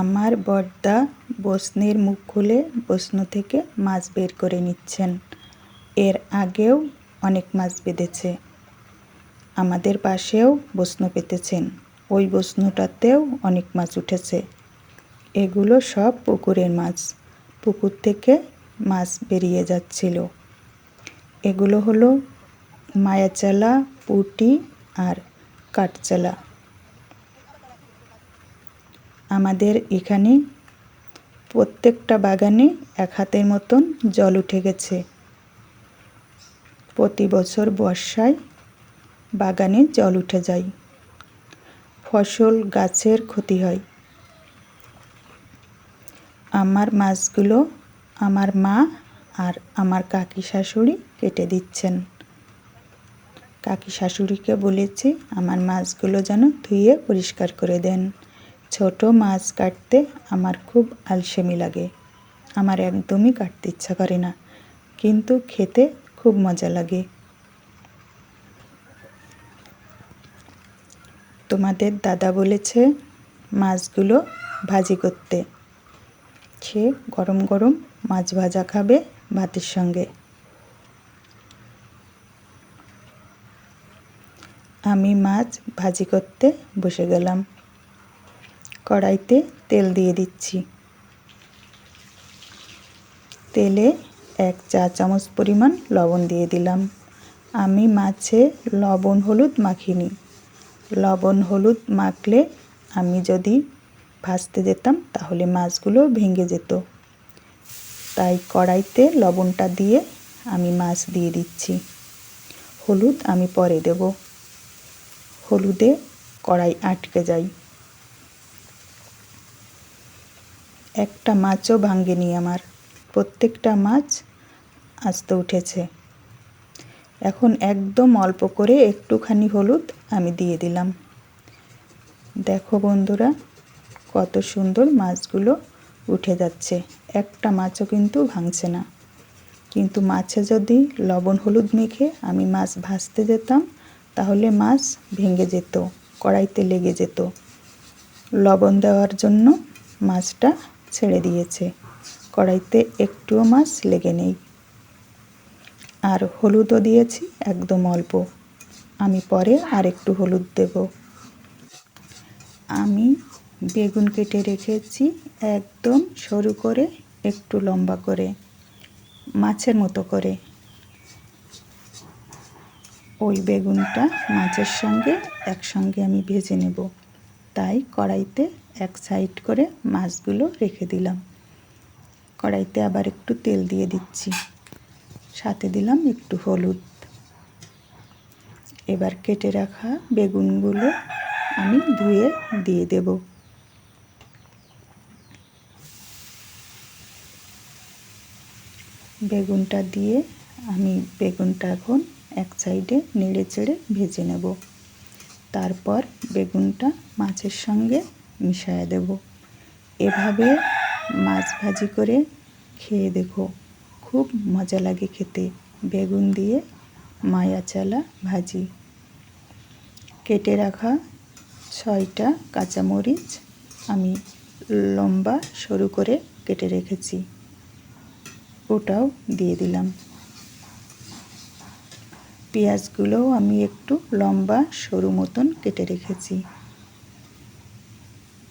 আমার বড়দা বসনির মুখ খুলে বসনু থেকে মাছ বের করে নিচ্ছেন। এর আগেও অনেক মাছ বেঁধেছে। আমাদের পাশেও বসনু পেতেছেন। ওই বসনুটাতেও অনেক মাছ উঠেছে। এগুলো সব পুকুরের মাছ। পুকুর থেকে মাছ বেরিয়ে যাচ্ছিল। এগুলো হলো মায়াচালা, পুটি আর কাঠচালা। আমাদের এখানে প্রত্যেকটা বাগানে এক হাতের মতন জল উঠে গেছে। প্রতি বছর বর্ষায় বাগানে জল উঠে যায়। ফসল, গাছের ক্ষতি হয়। আমার মাছগুলো আমার মা আর আমার কাকি শাশুড়ি কেটে দিচ্ছেন। কাকি শাশুড়িকে বলেছি আমার মাছগুলো যেন ধুয়ে পরিষ্কার করে দেন। ছোট মাছ কাটতে আমার খুব আলসেমি লাগে। আমার একদমই কাটতে ইচ্ছা করে না, কিন্তু খেতে খুব মজা লাগে। তোমাদের দাদা বলেছে মাছগুলো ভাজি করতে। সে গরম গরম মাছ ভাজা খাবে ভাতের সঙ্গে। আমি মাছ ভাজি করতে বসে গেলাম। কড়াইতে তেল দিয়ে দিচ্ছি। তেলে এক চা চামচ পরিমাণ লবণ দিয়ে দিলাম। আমি মাছে লবণ হলুদ মাখিনি। লবণ হলুদ মাখলে আমি যদি ভাজতে যেতাম তাহলে মাছগুলো ভেঙে যেত। তাই কড়াইতে লবণটা দিয়ে আমি মাছ দিয়ে দিচ্ছি। হলুদ আমি পরে দেব। হলুদে কড়াই আটকে যায়। একটা মাছও ভাঙ্গেনি আমার। প্রত্যেকটা মাছ আস্ত উঠেছে। এখন একদম অল্প করে একটুখানি হলুদ আমি দিয়ে দিলাম। দেখো বন্ধুরা, কত সুন্দর মাছগুলো উঠে যাচ্ছে। একটা মাছও কিন্তু ভাঙছে না। কিন্তু মাছে যদি লবণ হলুদ মেখে আমি মাছ ভাজতে যেতাম, তাহলে মাছ ভেঙে যেত, কড়াইতে লেগে যেত। লবণ দেওয়ার জন্য মাছটা ছেড়ে দিয়েছে। কড়াইতে একটুও মাছ লেগে নেই। আর হলুদও দিয়েছি, একদম অল্প। আমি পরে আর একটু হলুদ দেব। আমি বেগুন কেটে রেখেছি, একদম সরু করে, একটু লম্বা করে, মাছের মতো করে। ওই বেগুনটা মাছের সঙ্গে একসঙ্গে আমি ভেজে নেব। তাই কড়াইতে এক সাইড করে মাছগুলো রেখে দিলাম। কড়াইতে আবার একটু তেল দিয়ে দিচ্ছি। সাথে দিলাম একটু হলুদ। এবার কেটে রাখা বেগুনগুলো আমি ধুয়ে দিয়ে দেব। বেগুনটা দিয়ে আমি বেগুনটা এখন এক সাইডে নেড়ে চেড়ে ভেজে নেব। তারপর বেগুনটা মাছের সঙ্গে মিশিয়ে দেব। এভাবে মাছ ভাজি করে খেয়ে দেখো, খুব মজা লাগে খেতে। বেগুন দিয়ে মায়া চালা ভাজি। কেটে রাখা ছয়টা কাঁচামরিচ আমি লম্বা সরু করে কেটে রেখেছি। ওটাও দিয়ে দিলাম। পেঁয়াজগুলোও আমি একটু লম্বা সরু মতন কেটে রেখেছি।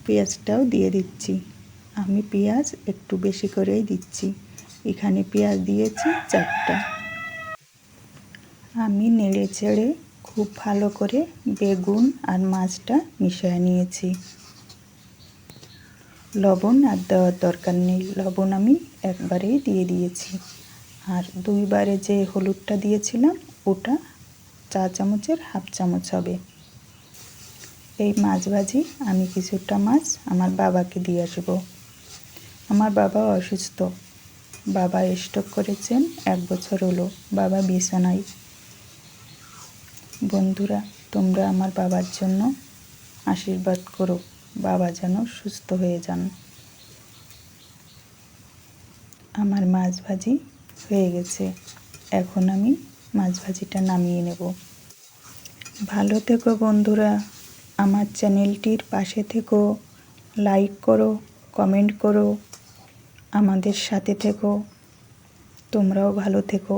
পেঁয়াজটাও দিয়ে দিচ্ছি। আমি পেঁয়াজ একটু বেশি করেই দিচ্ছি। এখানে পেঁয়াজ দিয়েছি চারটা। আমি নেড়ে চেড়ে খুব ভালো করে বেগুন আর মাছটা মিশিয়ে নিয়েছি। লবণ আর দেওয়ার দরকার নেই। লবণ আমি একবারেই দিয়ে দিয়েছি। আর দুইবারে যে হলুদটা দিয়েছিলাম, ওটা চা চামচের হাফ চামচ হবে। এই মাছ ভাজি, আমি কিছুটা মাছ আমার বাবাকে দিয়ে আসব। আমার বাবা অসুস্থ। বাবা স্টক করেছেন, এক বছর হলো। বাবা বিছানায়। বন্ধুরা, তোমরা আমার বাবার জন্য আশীর্বাদ করো। বাবা যেন সুস্থ হয়ে যান। আমার মাছ ভাজি হয়ে গেছে। এখন আমি মাছ ভাজিটা নামিয়ে নেব। ভালো থেকো বন্ধুরা। আমার চ্যানেলটির পাশে থেকো লাইক করো কমেন্ট করো আমাদের সাথে থেকো তোমরাও ভালো থেকো।